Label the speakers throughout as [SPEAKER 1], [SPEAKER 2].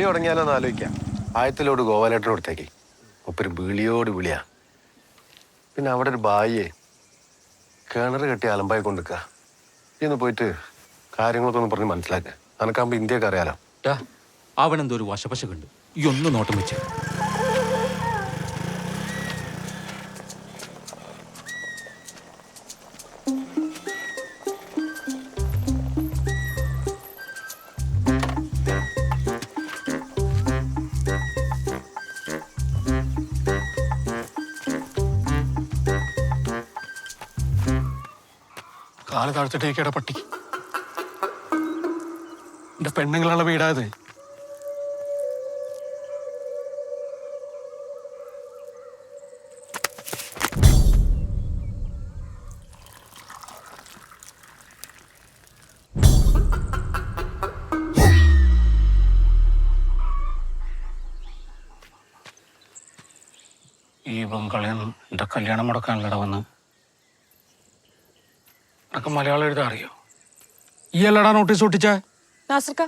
[SPEAKER 1] വിളി തുടങ്ങിയാലോന്ന് ആലോചിക്കാം. ആയത്തിലോട് ഗോപാലേട്ടന് കൊടുത്തേക്ക്. ഒപ്പരും വിളിയോട് വിളിയാ. പിന്നെ അവിടെ ഒരു ബായിയെ കിണർ കെട്ടി അലമ്പായി കൊണ്ടിരിക്കുക ഇന്ന് പോയിട്ട് കാര്യങ്ങളൊക്കെ ഒന്ന് പറഞ്ഞ് മനസ്സിലാക്കുക അനക്കാകുമ്പോ ഇന്ത്യയ്ക്ക് അറിയാലോ.
[SPEAKER 2] അവനെന്തോ ഒരു വശപശ കണ്ടു. ഈ ഒന്ന് നോട്ടം വെച്ച്.
[SPEAKER 3] കാൽ താഴ്ത്തിട്ടേക്കട പട്ടി. എന്റെ പെണ്ണുങ്ങളുള്ള വീടാത് ഈ ബംഗാളിൽ എന്റെ കല്യാണം മുടക്കാനല്ലട വന്ന്. നിനക്ക് മലയാളം എഴുതാൻ അറിയോ? ഈ അല്ലടാ നോട്ടീസ് ഒട്ടിച്ചേ.
[SPEAKER 4] നാസർക്ക.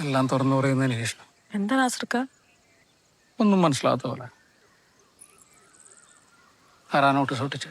[SPEAKER 3] എല്ലാം തുറന്നു പറയുന്നതിന് ശേഷം.
[SPEAKER 4] എന്താ നാസർക്ക?
[SPEAKER 3] ഒന്നും മനസ്സിലാത്ത പോലെ. ആരാ നോട്ടീസ് ഒട്ടിച്ചേ?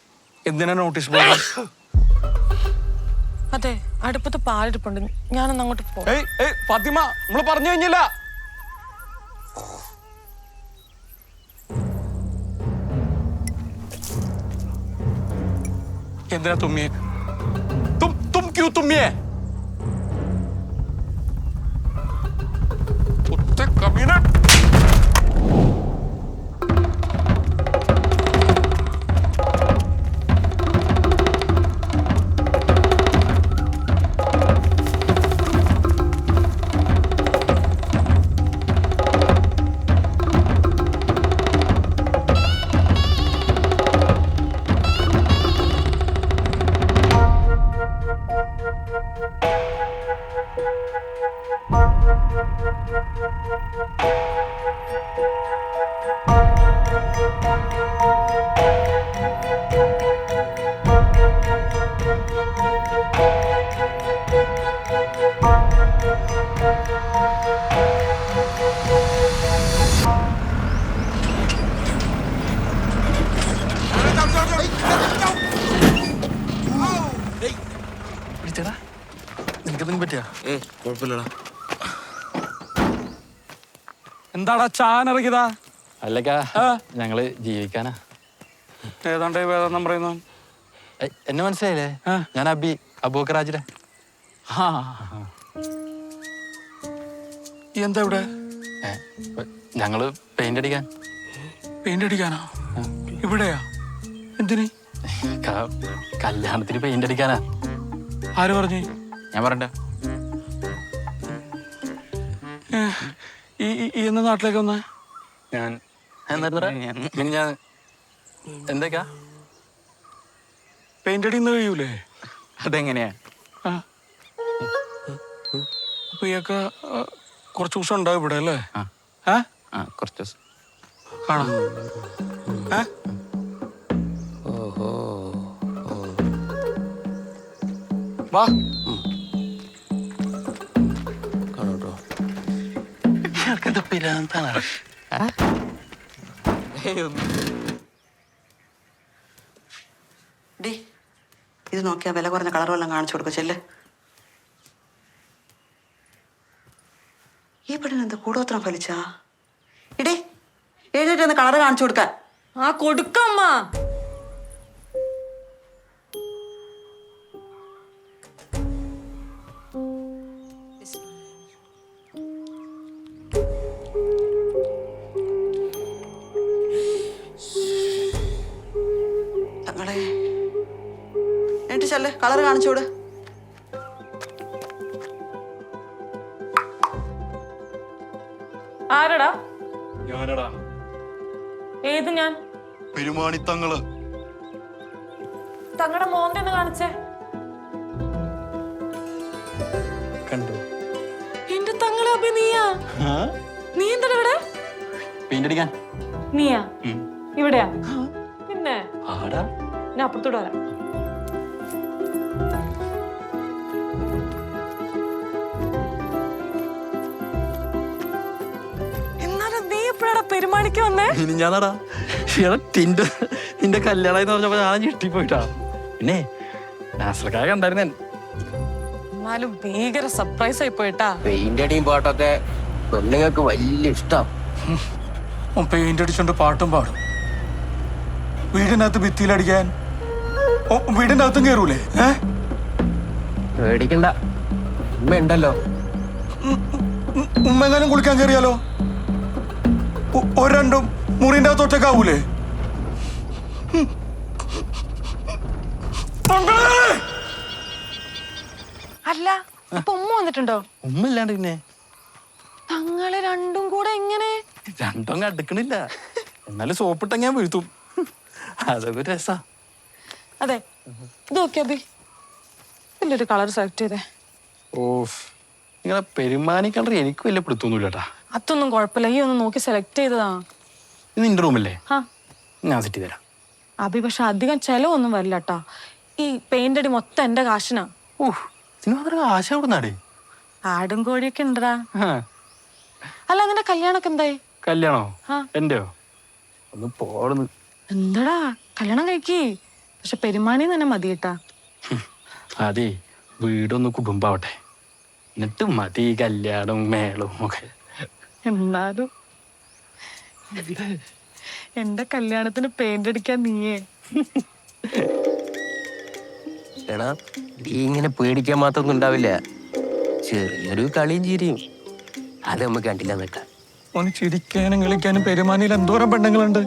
[SPEAKER 3] എന്തിനാ നോട്ടീസ് ബോർഡ്
[SPEAKER 4] അതെ അടുപ്പത്ത് പാലിരിപ്പുണ്ട്. ഞാനൊന്ന് അങ്ങോട്ട് പോയി
[SPEAKER 3] ഏയ് ഏയ് ഫാത്തിമ നമ്മൾ പറഞ്ഞു കഴിഞ്ഞില്ല. എന്തിനാ തുമ്മിയെ? തും തും ക്യൂ തുമ്മിയെ. ഒറ്റ കമീന എന്താടാ ചാനിറങ്ങിയതാ
[SPEAKER 5] അല്ലക്കാ. ഞങ്ങൾ ജീവിക്കാനാ.
[SPEAKER 3] ഏതാണ്ട് വേദം പറയുന്നു.
[SPEAKER 5] എന്നെ മനസ്സിലായില്ലേ? ഞാൻ അബി അബൂക്കറാജിലെ
[SPEAKER 3] രാജിലെ എന്താ ഇവിടെ?
[SPEAKER 5] ഞങ്ങൾ പെയിന്റ് അടിക്കാൻ.
[SPEAKER 3] പെയിന്റ് അടിക്കാനാ? ഇവിടെയാ? എന്തിന്?
[SPEAKER 5] കല്യാണത്തിന് പെയിന്റ് അടിക്കാനാ.
[SPEAKER 3] ആര് പറഞ്ഞു?
[SPEAKER 5] ഞാൻ
[SPEAKER 3] ഏ, ഈ ഈ- എന്ന നാട്ടിലേക്ക് വന്ന?
[SPEAKER 5] ഞാൻ. ഞാൻ എന്തൊക്കെയാ?
[SPEAKER 3] പെയിന്റ് അടിന്ന് കഴിയൂലേ?
[SPEAKER 5] അതെങ്ങനെയാ?
[SPEAKER 3] അപ്പൊ ഇയൊക്കെ കുറച്ച് ദിവസം ഉണ്ടാവും ഇവിടെ അല്ലേ?
[SPEAKER 5] കുറച്ച് ദിവസം.
[SPEAKER 3] കാണാം ഓഹോ. വാ.
[SPEAKER 6] ഡി ഇത് നോക്കിയാ വില കുറഞ്ഞ കളർ വല്ലതും കാണിച്ചു കൊടുക്കും ചെല്ലേ. ഈ പെണ്ണിന് എന്താ കൂടോത്രം ഫലിച്ചാ? ഇടി എഴുന്നേറ്റ് കളർ കാണിച്ചു കൊടുക്കാൻ
[SPEAKER 4] ആ കൊടുക്കമ്മ
[SPEAKER 7] ചെല്ല് കളർ കാണിച്ചോട്
[SPEAKER 4] ആരടാ?
[SPEAKER 3] ഞാനടാ.
[SPEAKER 4] ഏത് ഞാൻ?
[SPEAKER 8] പെരുമാണിത്തങ്ങൾ.
[SPEAKER 4] തങ്ങളുടെ മോന്റെ ഒന്ന് കാണിച്ചേ.
[SPEAKER 5] കണ്ടു.
[SPEAKER 4] എന്റെ തങ്ങളെ അപ്പൊ നീയാ? നീ എന്താ ഇവിടെ?
[SPEAKER 5] പെയിന്റ് അടിക്കാൻ.
[SPEAKER 4] നീയാ? ഇവിടെയാ? പിന്നെ?
[SPEAKER 5] ആടാ.
[SPEAKER 4] ഞാൻ അപ്പുറത്തോട്ട് വരാം. പെരുമാണിക്ക് വന്നേ
[SPEAKER 5] ഇനി ഞാനടാ എടാ നിന്റെ നിന്റെ കല്യാണം എന്ന് പറഞ്ഞപ്പോ ഞാൻ ഞെട്ടിപ്പോയിട്ടാ പിന്നെ നാസർക്കായ കണ്ടായിരുന്നേ
[SPEAKER 4] എന്നാലും ഭീകര സർപ്രൈസ് ആയി പോയിട്ടാ
[SPEAKER 6] പെയിന്റ് അടിയും പാട്ടൊക്കെ പെണ്ണുങ്ങൾക്ക് വലിയ ഇഷ്ടം
[SPEAKER 3] പെയിന്റ് അടിച്ചോണ്ട് പാട്ടും പാടും വീടിനകത്ത് ഭിത്തിയിലടിക്കാൻ ഓ, വീടിന്റെ അകത്തും കയറൂലേ
[SPEAKER 6] പേടിക്കണ്ട ഉമ്മ ഉണ്ടല്ലോ
[SPEAKER 3] ഉമ്മെങ്ങാനും കുളിക്കാൻ കയറിയാലോ ഒരു രണ്ടും മുറിന്റെ അകത്ത് ഒറ്റക്കാവൂലേ
[SPEAKER 4] അല്ല ഇപ്പൊ ഉമ്മ വന്നിട്ടുണ്ടോ?
[SPEAKER 5] ഉമ്മ ഇല്ലാണ്ട് പിന്നെ?
[SPEAKER 4] തങ്ങളെ രണ്ടും കൂടെ എങ്ങനെ?
[SPEAKER 5] രണ്ടും അടുക്കണില്ല. എന്നാലും സോപ്പിട്ട ഞാൻ വീഴ്ത്തും. അതൊക്കെ രസാ.
[SPEAKER 4] അതെ ഇത് നോക്കി അഭി ഇതിന്റെ ഒരു കളർ സെലക്ട് ചെയ്തേ?
[SPEAKER 5] ഓഫ്. നിങ്ങളെ പെരുമാനിക്കണ്ട എനിക്ക് വലിയ പിടുത്തൊന്നുമില്ല കേട്ടാ
[SPEAKER 4] അതൊന്നും കുഴപ്പമില്ല. ഈ ഒന്ന് നോക്കി സെലക്ട് ചെയ്തതാ.
[SPEAKER 5] ഇത് നിന്റെ റൂമല്ലേ
[SPEAKER 4] ആ
[SPEAKER 5] ഞാൻ സെറ്റ് ചെയ്ത് തരാം.
[SPEAKER 4] അഭി പക്ഷെ അധികം ചെലവൊന്നും വരില്ല കേട്ടാ ഈ പെയിന്റ് അടി മൊത്തം എന്റെ കാശിനാ.
[SPEAKER 5] ഓ സിനിമ മാത്രം ആശ എവിടുന്നാടേ
[SPEAKER 4] ആടും കോഴിയൊക്കെ ഉണ്ടടാ. അല്ല നിന്റെ കല്യാണൊക്കെ എന്തായി?
[SPEAKER 5] കല്യാണോ?
[SPEAKER 4] ആ.
[SPEAKER 5] എന്റെയോ? ഒന്ന് പോടുന്നു.
[SPEAKER 4] എന്താടാ? കല്യാണം കഴിക്കി. പക്ഷെ പെരുമാനി തന്നെ മതി കേട്ടാ
[SPEAKER 5] അതെ വീടൊന്ന് കുടുംബാവട്ടെ. എന്നിട്ട് മതി കല്യാണവും മേളവും ഒക്കെ.
[SPEAKER 4] എന്നാലും. എന്റെ കല്യാണത്തിന് പെയിന്റ് അടിക്കാൻ നീയേ.
[SPEAKER 6] എടാ നീ ഇങ്ങനെ പേടിക്കാൻ മാത്രമൊന്നും ഉണ്ടാവില്ല. ചെറിയൊരു കളിയും ചിരിയും. അത് നമുക്ക് കണ്ടില്ല നിൽക്കാം
[SPEAKER 3] ഓന് ചിരിക്കാനും കളിക്കാനും പെരുമാനിയിൽ എന്തോരം പെണ്ണുങ്ങളുണ്ട്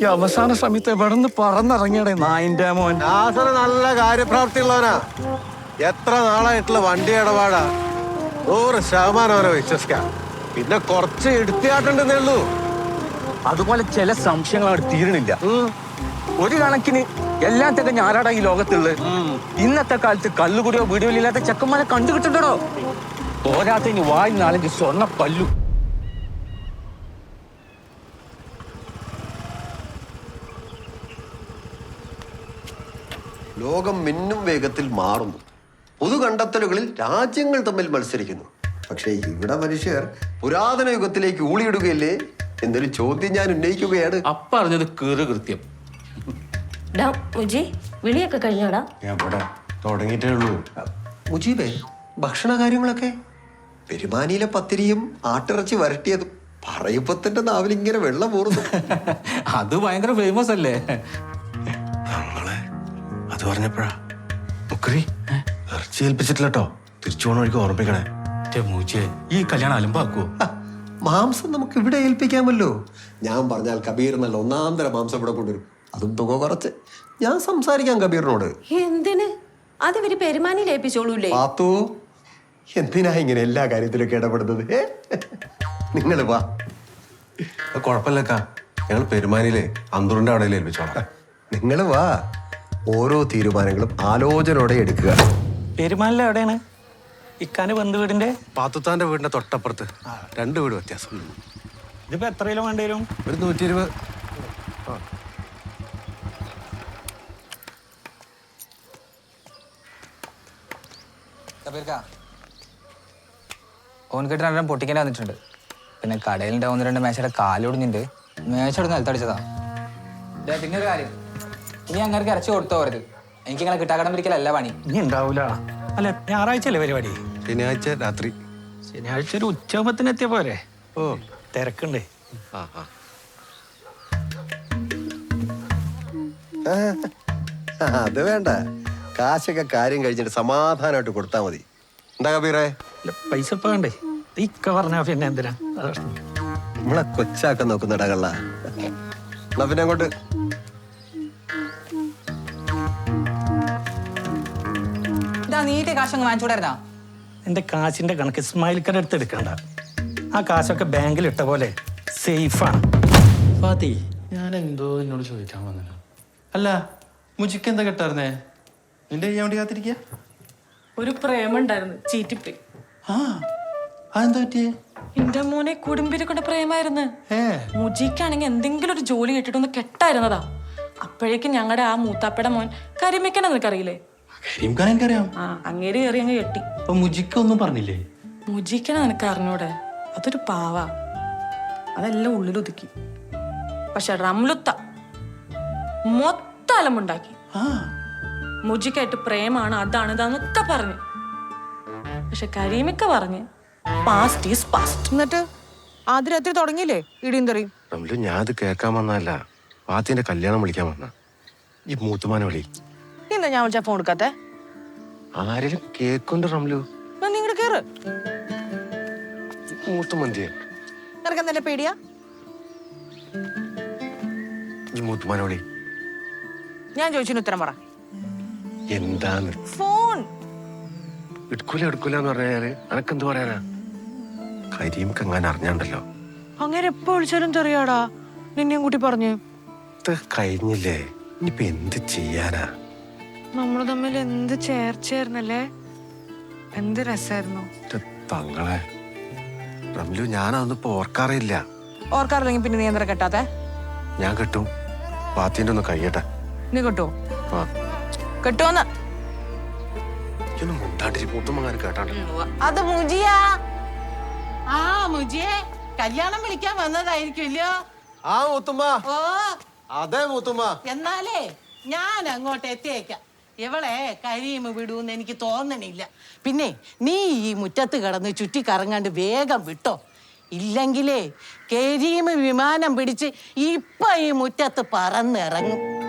[SPEAKER 3] ഈ അവസാന സമയത്ത് എവിടെ നിന്ന് പറന്നിറങ്ങിയടേ നായിന്റെ മോൻ?
[SPEAKER 9] നാസർ നല്ല കാര്യപ്രാപ്തിയുള്ളവനാ. എത്ര നാളായിട്ടുള്ള വണ്ടി ഇടപാടാ. നൂറ് ശതമാനം അവരെ വിശ്വസിക്കാം. പിന്നെ കുറച്ച് എടുത്തിയാട്ടുണ്ടെന്നേ ഉള്ളൂ.
[SPEAKER 10] അതുപോലെ ചില സംശയങ്ങൾ അവിടെ തീരണില്ല ഒരു കണക്കിന് എല്ലാം തന്നെ ഞാനാടാ ഈ ലോകത്തുള്ള. ഇന്നത്തെ കാലത്ത് കല്ലുകൂടിയോ വീഡിയോ ഇല്ലാത്ത ചെക്കന്മാരെ കണ്ടുകിട്ടുണ്ടോ ഇനി വായി നാലഞ്ച് സ്വർണ പല്ലു.
[SPEAKER 9] ലോകം മിന്നും വേഗത്തിൽ മാറുന്നു. പൊതു കണ്ടെത്തലുകളിൽ രാജ്യങ്ങൾ തമ്മിൽ മത്സരിക്കുന്നു. പക്ഷേ ഇവിടെ മനുഷ്യർ പുരാതന യുഗത്തിലേക്ക് ഊളിയിടുകയല്ലേ? എന്നൊരു ചോദ്യം ഞാൻ ഉന്നയിക്കുകയാണ്.
[SPEAKER 11] അപ്പറഞ്ഞത് കീറ് കൃത്യം.
[SPEAKER 12] ഡാ മുജി വിളിയൊക്കെ കഴിഞ്ഞോടാ?
[SPEAKER 9] എവിടെ തുടങ്ങിയിട്ടേ ഉള്ളൂ. മുജീബേ ഭക്ഷണ കാര്യങ്ങളൊക്കെ പെരുമാനിയിലെ പത്തിരിയും ആട്ടിറച്ചി വരട്ടിയതും പറയുമ്പോ തന്നെ നാവിലിങ്ങനെ വെള്ളം പോറുന്നു
[SPEAKER 11] അത് ഭയങ്കര ഫേമസ് അല്ലേ?
[SPEAKER 9] നമ്മളെ അത് പറഞ്ഞപ്പോഴാ. മുക്കറി ഇറച്ചി ഏൽപ്പിച്ചിട്ടില്ല കേട്ടോ തിരിച്ചു പോണ വഴിക്ക് ഓർമ്മിക്കണേ.
[SPEAKER 11] മറ്റേ മൂച്ചെ ഈ കല്യാണം അലമ്പാക്കുവോ?
[SPEAKER 9] മാംസം നമുക്ക് ഇവിടെ ഏൽപ്പിക്കാമല്ലോ. ഞാൻ പറഞ്ഞാൽ കബീർ നല്ല ഒന്നാം തരം മാംസം ഇവിടെ കൊണ്ടുവരും. അതും തുക കുറച്ച്. ഞാൻ സംസാരിക്കാം കബീറിനോട്.
[SPEAKER 12] എന്തിന്? അത് ഇവർ പെരുമാനിയിൽ ഏൽപ്പിച്ചോളൂലേ
[SPEAKER 9] പാത്തു എന്തിനാ ഇങ്ങനെ എല്ലാ കാര്യത്തിലൊക്കെ ഇടപെടുന്നത്? നിങ്ങൾ വാ. കുഴപ്പമില്ലക്ക ഞങ്ങൾ പെരുമാനിയിലെ അന്തൂറിന്റെ അവിടെ ഏൽപ്പിച്ചോളാം. നിങ്ങൾ വാ. ഓരോ തീരുമാനങ്ങളും ആലോചനയോടെ എടുക്കുക.
[SPEAKER 10] പെരുമാനിലെ എവിടെയാണ്? ഇക്കാന്റെ ബന്ധു വീടിന്റെ?
[SPEAKER 9] പാത്തുത്താന്റെ വീടിന്റെ തൊട്ടപ്പുറത്ത്. രണ്ട് വീട് വ്യത്യാസം.
[SPEAKER 10] ഇതിപ്പോ എത്ര കിലോ വേണ്ടി വരും?
[SPEAKER 9] ഒരു നൂറ്റി ഇരുപത്
[SPEAKER 5] രണ്ടെണ്ണം പൊട്ടിക്കാൻ വന്നിട്ടുണ്ട്. പിന്നെ കടയിലുണ്ട് ഒന്ന് രണ്ട് മേശയുടെ കാലൊടിഞ്ഞിട്ടുണ്ട് മേശ എടുത്ത് നിലത്തടിച്ചതാ പിന്നെ ഒരു കാര്യം. ഇനി അങ്ങനെ ഇറച്ചി കൊടുത്തോ അവർക്ക്. എനിക്ക് ഇങ്ങനെ കിട്ടാക്കടം പിടിക്കലല്ല പണി.
[SPEAKER 10] ഇനി ഉണ്ടാവൂല. അല്ല ഞായറാഴ്ച അല്ലേ പരിപാടി?
[SPEAKER 9] ശനിയാഴ്ച രാത്രി.
[SPEAKER 10] ശനിയാഴ്ച ഒരു ഉച്ചയാകുമ്പത്തിന് എത്തിയ പോരെ?
[SPEAKER 9] ഓ.
[SPEAKER 10] തിരക്കുണ്ട്.
[SPEAKER 9] അത് വേണ്ട. കാശൊക്കെ കാര്യം കഴിഞ്ഞിട്ട് സമാധാനമായിട്ട് കൊടുത്താൽ മതി. എന്താ കബീറേ?
[SPEAKER 10] അല്ല, പൈസ ഇപ്പൊ വേണ്ടേ? ഇക്ക പറഞ്ഞ പിന്നെ എന്തിനാ?
[SPEAKER 9] നമ്മളെ കൊച്ചാക്കാൻ നോക്കുന്ന ഇടകള്ള എന്നാ പിന്നെ അങ്ങോട്ട്
[SPEAKER 11] നീറ്റ് കാശങ്ങ് വാങ്ങിച്ചുകൂടായിരുന്നാ
[SPEAKER 8] എന്റെ കാശിന്റെ കണക്ക് ഇസ്മായിൽ കട അടുത്ത് എടുക്കണ്ട. ആ കാശൊക്കെ ബാങ്കിൽ ഇട്ട പോലെ സേഫാണ്
[SPEAKER 5] ഫാത്തി ഞാൻ എന്തോ എന്നോട് ചോദിക്കാൻ വന്നില്ല അല്ല മുജിക്ക് എന്താ കിട്ടാർന്നേ? നിന്റെ ചെയ്യാൻ വേണ്ടി കാത്തിരിക്കുക
[SPEAKER 4] ഒരു പ്രേമുണ്ടായിരുന്നു ചീറ്റിപ്പോയി.
[SPEAKER 5] ആ അതെന്താ പറ്റിയേ?
[SPEAKER 4] എന്റെ മോനെ കുടുംബിനെ കൊണ്ട് പ്രേമായിരുന്നു.
[SPEAKER 5] ഏ?
[SPEAKER 4] മുജിക്കാണെങ്കിൽ എന്തെങ്കിലും ഒരു ജോലി കിട്ടിട്ടൊന്ന് കെട്ടായിരുന്നതാ. അപ്പോഴേക്കും ഞങ്ങളുടെ ആ മൂത്താപ്പയുടെ മോൻ കരിമിക്കണം നിനക്കറിയില്ലേ?
[SPEAKER 5] കരീംഖാൻ എനിക്കറിയാം.
[SPEAKER 4] ആ അങ്ങേര് കയറി അങ്ങ് കെട്ടി.
[SPEAKER 5] അപ്പൊ മുജിക്ക് ഒന്നും പറഞ്ഞില്ലേ?
[SPEAKER 4] മുജിക്കനെ നിനക്ക് അറിഞ്ഞൂടെ? അതൊരു പാവ. അതെല്ലാം ഉള്ളിലൊതുക്കി പക്ഷെ റംലുത്ത മൊത്തം അലമുണ്ടാക്കി
[SPEAKER 5] ആ.
[SPEAKER 4] മുജിക്കായിട്ട് പ്രേമാണ് അതാണ് ഇതാന്നൊക്കെ പറഞ്ഞു. പക്ഷെ കരീമിക്ക പറഞ്ഞ് പാസ്റ്റ് ഈസ് പാസ്റ്റ്
[SPEAKER 13] എന്നിട്ട് ആദ്യ രാത്രി തുടങ്ങിയില്ലേ ഇടിയും തെറിയും?
[SPEAKER 1] റംലു ഞാൻ അത് കേൾക്കാൻ വന്നതല്ല. പാത്തിന്റെ കല്യാണം വിളിക്കാൻ വന്ന. ഈ മൂത്തുമാനെ വിളി
[SPEAKER 13] എന്താ ഞാൻ വിളിച്ചാ ഫോൺ എടുക്കാത്തെ.
[SPEAKER 1] ആരെങ്കിലും കേക്കുണ്ട് റംലു?
[SPEAKER 13] നിങ്ങടെ നീ കേറ്.
[SPEAKER 1] മൂത്തുമന്തിയെ
[SPEAKER 13] നിനക്ക് എന്താ പേടിയാ?
[SPEAKER 1] ഈ
[SPEAKER 13] ഞാൻ ചോദിച്ചതിന് ഉത്തരം പറ.
[SPEAKER 1] എന്താന്ന്?
[SPEAKER 13] ഫോൺ
[SPEAKER 1] എടുക്കൂല എടുക്കൂല എന്ന് പറഞ്ഞാൽ അനക്കെന്ത് പറയാനാ? കരീംക്ക് കങ്ങാൻ അറിഞ്ഞാണ്ടല്ലോ.
[SPEAKER 13] അങ്ങനെ എപ്പോ വിളിച്ചാലും തെറിയാടാ. നിന്നെയും കൂട്ടി പറഞ്ഞു.
[SPEAKER 1] കഴിഞ്ഞില്ലേ? ഇനിയിപ്പൊ എന്ത് ചെയ്യാനാ?
[SPEAKER 13] നമ്മൾ തമ്മിൽ എന്ത് ചേർച്ചയായിരുന്നല്ലേ? എന്ത് രസായിരുന്നു?
[SPEAKER 1] തങ്ങളെ. റംലു ഞാനതൊന്നും ഇപ്പൊ ഓർക്കാറില്ല.
[SPEAKER 13] ഓർക്കാറില്ലെങ്കിൽ പിന്നെ നീ എന്താ കെട്ടാത്തെ?
[SPEAKER 1] ഞാൻ കെട്ടും. പാത്തിന്റെ ഒന്ന് കഴിയട്ടെ
[SPEAKER 13] നീ കെട്ടോ?
[SPEAKER 1] ആ.
[SPEAKER 13] കെട്ടോന്ന്.
[SPEAKER 1] ഇതൊന്നും മുണ്ടാണ്ടിരി മൂത്തുമ്മങ്ങനെ കേട്ടാണ്ടല്ലോ
[SPEAKER 13] അത് മുജിയാ.
[SPEAKER 14] ആ മുജിയെ കല്യാണം വിളിക്കാൻ വന്നതായിരിക്കുമല്ലോ.
[SPEAKER 1] ആ മൂത്തുമ്മ.
[SPEAKER 14] ഓ.
[SPEAKER 1] അതെ മൂത്തുമ്മ.
[SPEAKER 14] എന്നാലേ ഞാൻ അങ്ങോട്ട് എത്തിയേക്കാം. ഇവളെ കരീം വിടൂന്ന് എനിക്ക് തോന്നണില്ല. പിന്നെ നീ ഈ മുറ്റത്ത് കിടന്ന് ചുറ്റി കറങ്ങാണ്ട് വേഗം വിട്ടോ. ഇല്ലെങ്കിലേ കരീമ് വിമാനം പിടിച്ച് ഇപ്പൊ ഈ മുറ്റത്ത് പറന്നിറങ്ങും.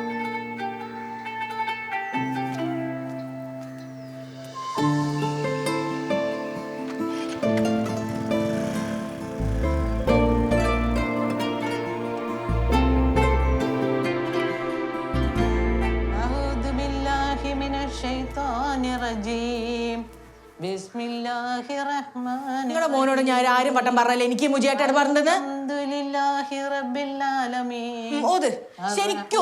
[SPEAKER 13] ഏതെങ്കിലും വട്ടം പറഞ്ഞല്ലേ എനിക്ക് മുജിയായിട്ടാണ് പറഞ്ഞത് ഓത്. ശരിക്കും